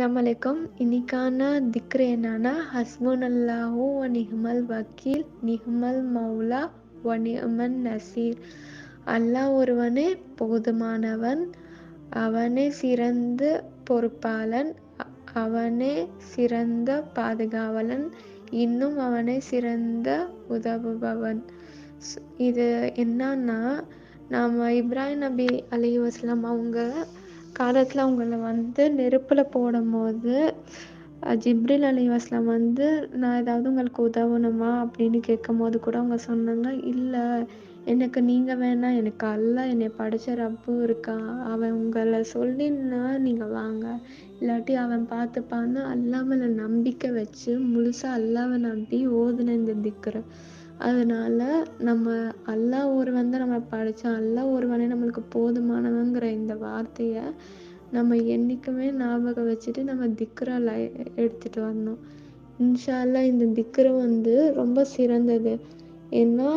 அஸ்லாம் வலைக்கம் இன்னைக்கான திக்ரு என்னன்னா ஹஸ்புன் அல்லாஹூ வ நிஹ்மல் வக்கீல் நிஹ்மல் மௌலா வ நிஹ்மன் நசீர். அல்லாஹ் ஒருவனே போதுமானவன் அவனே சிறந்த பொறுப்பாளன் அவனே சிறந்த பாதுகாவலன் இன்னும் அவனே சிறந்த உதவுபவன். ஸ்- இது என்னன்னா நாம் இப்ராஹிம் நபி அலி வஸ்லாம் அவங்க காலத்தில் அவங்கள வந்து நெருப்பில் போடும்போது ஜிப்ரில் அலி வந்து நான் ஏதாவது உங்களுக்கு உதவணுமா அப்படின்னு கேட்கும்போது கூட அவங்க சொன்னாங்க இல்லை எனக்கு நீங்கள் வேணாம் எனக்கு அல்ல என்னை படித்த ரப்பு இருக்கான் அவன் உங்களை சொல்லினா நீங்கள் வாங்க. இல்லாட்டி அவன் பார்த்துப்பான்னு அல்லாமல் நம்பிக்கை வச்சு முழுசாக அல்லாவை நம்பி ஓதுன இந்த திக்ரை. அதனால் நம்ம அல்லாஹ் ஒருவன் தான் நம்ம படித்தோம் அல்லா ஒருவனே நம்மளுக்கு போதுமானவங்கிற இந்த வார்த்தையை நம்ம என்றைக்குமே ஞாபகம் வச்சுட்டு நம்ம திக்ரா லை வரணும். இன்ஷா இந்த திக்ரு வந்து ரொம்ப சிறந்தது. ஏன்னா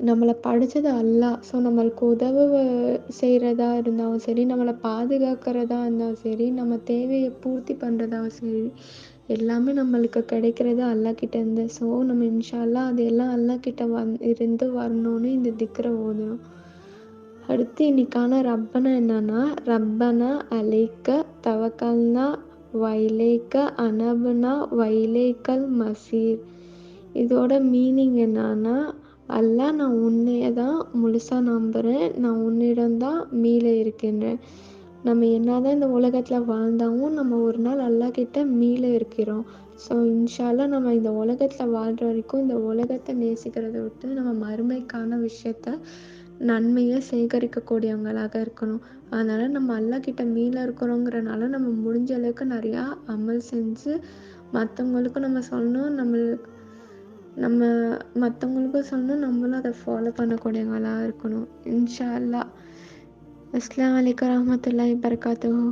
நம்மளை படித்தது அல்லாஹ் ஸோ நம்மளுக்கு உதவு செய்கிறதா இருந்தாலும் சரி நம்மளை பாதுகாக்கிறதா இருந்தாலும் சரி நம்ம தேவையை பூர்த்தி பண்ணுறதாவும் சரி எல்லாமே நம்மளுக்கு கிடைக்கிறது அல்லாஹ் இருந்து ஸோ நம்ம இன்ஷால்லா அது எல்லாம் அல்லாஹ் வந் இருந்து வரணும்னு இந்த திக்கரை ஓதணும். அடுத்து இன்னைக்கான ரப்பனா என்னன்னா ரப்பனா அலைக்க தவக்கல்னா வைலேக்க அனபுனா வைலேக்கல் மசீர். இதோட மீனிங் என்னன்னா அல்லாஹ் நான் உன்னைய தான் முழுசாக நம்புகிறேன் நான் உன்னிடம் தான் மீள இருக்கின்றேன். நம்ம என்ன தான் இந்த உலகத்தில் வாழ்ந்தாலும் நம்ம ஒரு நாள் அல்லாஹ் கிட்ட மீள இருக்கிறோம். ஸோ இன்ஷால்லா நம்ம இந்த உலகத்தில் வாழ்கிற வரைக்கும் இந்த உலகத்தை நேசிக்கிறத விட்டு நம்ம மறுமைக்கான விஷயத்த நன்மையை சேகரிக்கக்கூடியவங்களாக இருக்கணும். அதனால் நம்ம அல்லாஹ் கிட்ட மீள இருக்கிறோங்கிறனால நம்ம முடிஞ்ச அளவுக்கு நிறையா அமல் செஞ்சு மற்றவங்களுக்கும் நம்ம சொல்லணும். நம்மளுக்கு நம்ம மற்றவங்களுக்கும் சொல்லணும் நம்மளும் அதை ஃபாலோ பண்ணக்கூடியவங்களாக இருக்கணும். இன்ஷா அல்லாஹ். அஸ்லாம் அலைக்கும் ரஹமத்துல்லாஹி வபரகாத்துஹு.